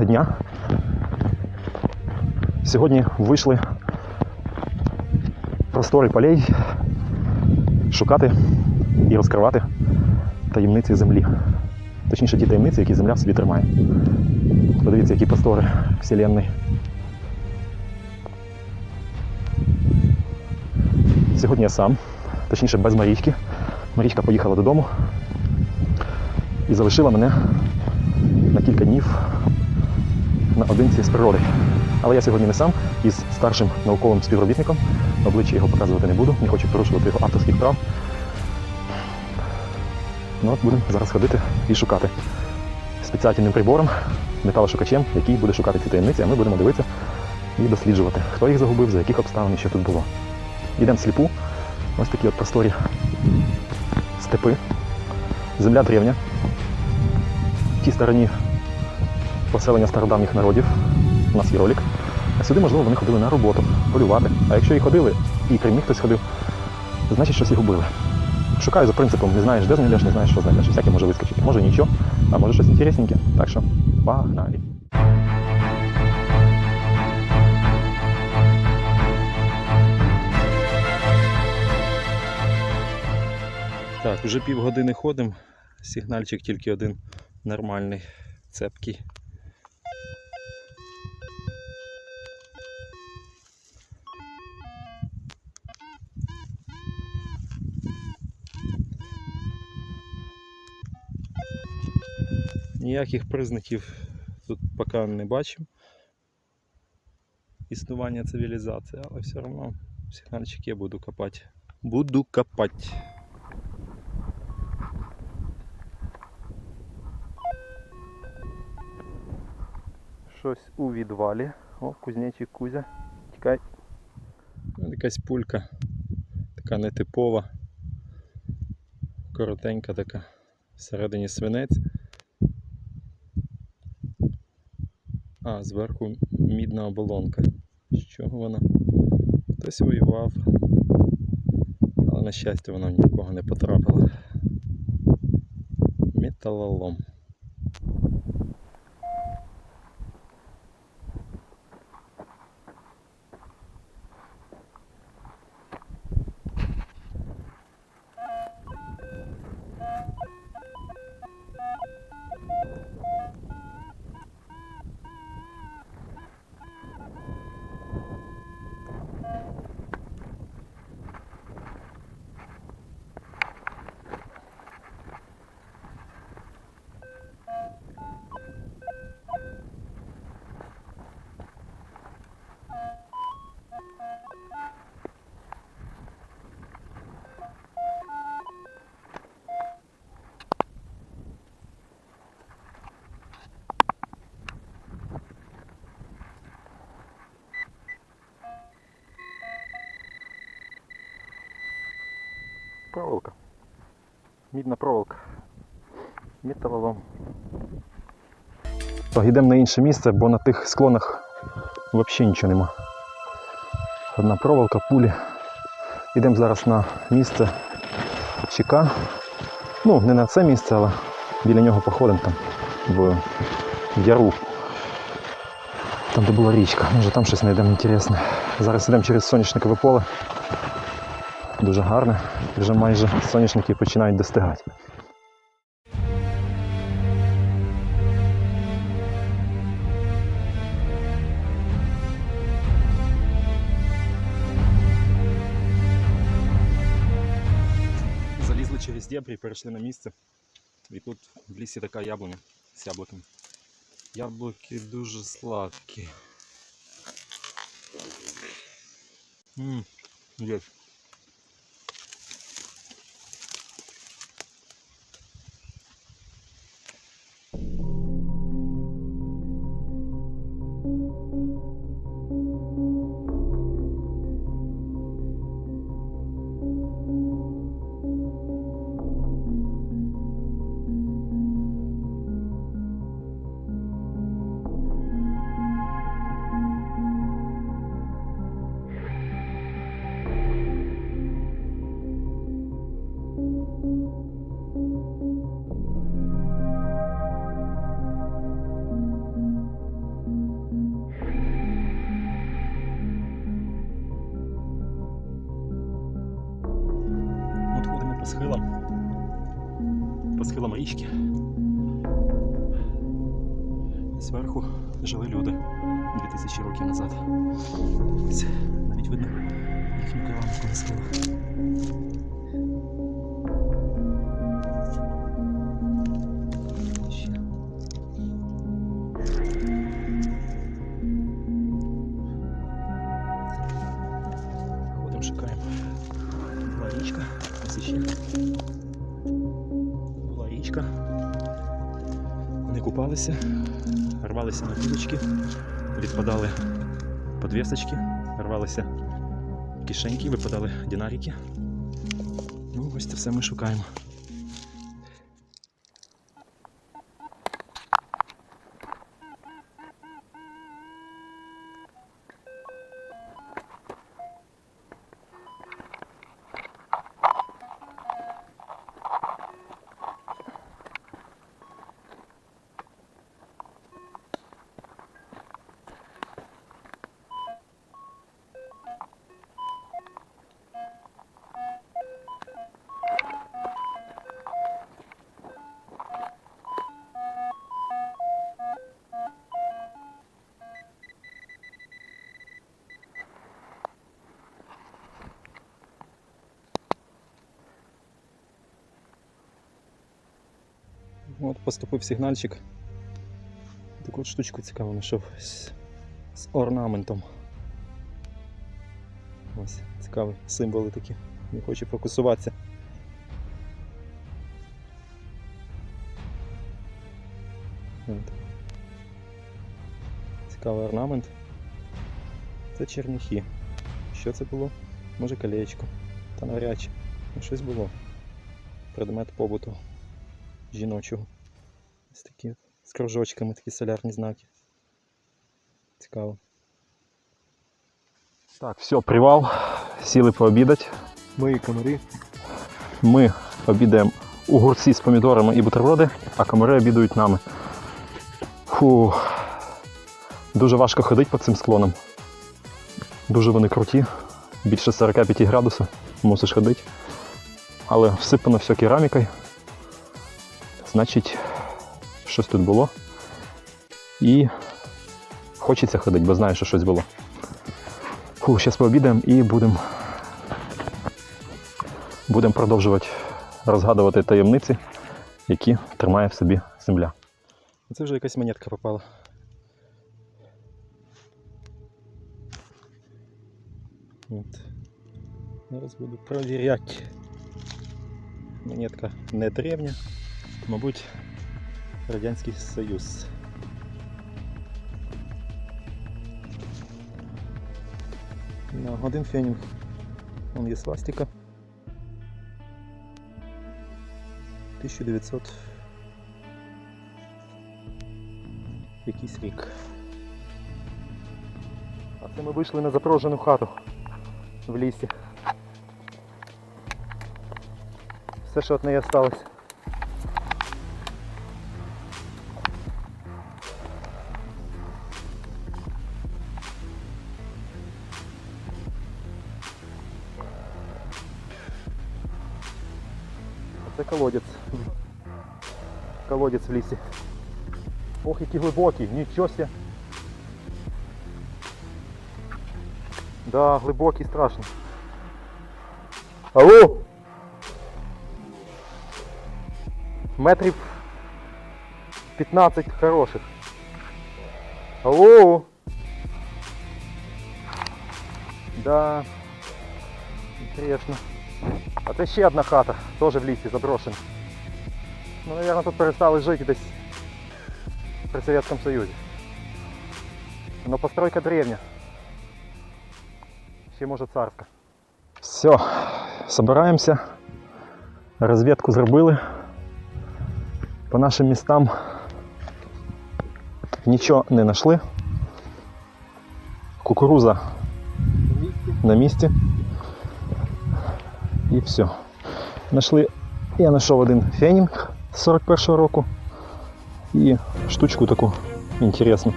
Дня. Сьогодні вийшли простори полей шукати і розкривати таємниці землі. Точніше, ті таємниці, які земля в собі тримає. Подивіться, які простори Вселенної. Сьогодні я сам, точніше без Марічки. Марічка поїхала додому і залишила мене на кілька днів наодинці з природою. Але я сьогодні не сам із старшим науковим співробітником. Обличчя його показувати не буду, не хочу порушувати його авторських прав. Ну от будемо зараз ходити і шукати спеціальним прибором, металошукачем, який буде шукати ці таємниці, а ми будемо дивитися і досліджувати, хто їх загубив, за яких обставин і що тут було. Йдемо сліпу. Ось такі от просторі степи. Земля древня. В тій стороні поселення стародавніх народів. У нас є ролик. А сюди, можливо, вони ходили на роботу, полювати. А якщо і ходили, і крім них хтось ходив, значить щось і губили. Шукаю за принципом, не знаєш, де знайдеш, не знаєш, що знайдеш. Всяке може вискочити. Може нічого, а може щось інтересненьке. Так що погнали. Так, вже півгодини ходимо. Сигнальчик тільки один нормальний, цепкий. Ніяких признаків тут поки не бачимо. Існування цивілізації, але все одно сигнальчик я буду копати. Буду копати. Щось у відвалі. О, кузнечик Кузя. Тікай. Якась пулька. Така нетипова. Коротенька така. Всередині свинець. А, зверху мідна оболонка. З чого вона? Хтось воював. Але на щастя вона в кого не потрапила. Металолом. Проволока. Мідна проволока. Металолом. Так, йдемо на інше місце, бо на тих склонах взагалі нічого нема. Одна проволока, пулі. Йдемо зараз на місце ЧК. Ну, не на це місце, але біля нього походимо там в, яру. Там, де була річка. Може там щось знайдемо інтересне. Зараз йдемо через соняшникове поле. Дуже гарне. Вже майже соняшники починають достигати. Залізли через дебрі перейшли на місце. І тут в лісі така яблуня з яблуками. Яблуки дуже сладкі. Ммм, є. Річки. Зверху жили люди 2000 років назад. Навіть видно їхню скелах. Ще. Ходимо, шукаємо. Була річка, ось купалися, рвалися на кілочки, відпадали подвісочки, рвалися кишеньки, випадали динарики. Ну, ось це все ми шукаємо. От поступив сигнальчик. Таку от штучку цікаво знайшов з, з орнаментом. Ось, цікаві символи такі. Не хочу фокусуватися. От. Цікавий орнамент. Це черніхи. Що це було? Може колечко. Та навряд чи. Ну, щось було. Предмет побуту жіночого. Ось такі з кружочками, такі солярні знаки. Цікаво. Так, все, привал. Сіли пообідати. Мої комари. Ми обідаємо у гурці з помідорами і бутерброди, а комари обідають нами. Фу. Дуже важко ходити по цим склонам. Дуже вони круті. Більше 45 градусів мусиш ходити. Але всипано все керамікою. Значить, щось тут було. І хочеться ходити, бо знаю, що щось було. Фу, зараз пообідаємо і будемо будемо продовжувати розгадувати таємниці, які тримає в собі земля. Це вже якась монетка попала. От. Зараз буду перевіряти. Монетка не древня, мабуть, Радянський Союз. На один фенінг. Вон є свастика. 1900 якийсь рік. А це ми вийшли на запорожену хату в лісі. Все, що від неї осталось. Це колодець. Колодець в лісі. Ох, який глибокий, нічого. Да, глибокий, страшно. Алло! Метрів 15 хороших. Алло! Да. Интересно. А це ще одна хата, теж в лісі заброшена. Ну, наверное, тут перестали жити десь при Советском Союзе. Но постройка древня. Ще може царська. Все, собираємося. Розвідку зробили. По нашим містам нічого не знайшли. Кукуруза на місці. І все. Нашли. Я знайшов один фенінг з 41-го року. І штучку таку інтересну.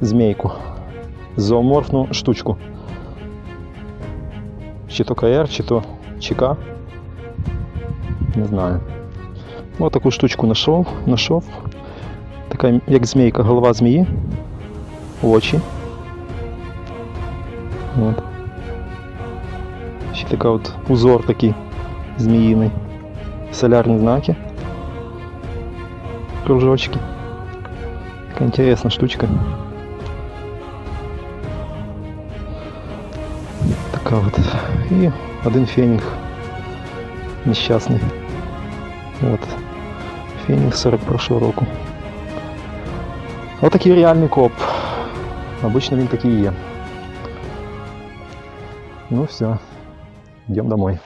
Змійку. Зооморфну штучку. Чи то КР, чи то ЧК. Не знаю. Ось таку штучку знайшов. знайшов. Така як змійка, голова змії. Очі. От. Ще така от узор такий зміїний. Солярні знаки. Кружочки. Така інтересна штучка. Така от. І один фенінг. Нещасний. От. Фенінг 41 року. Отакий реальний коп. Обично він такий є. Ну все. Йдемо домой.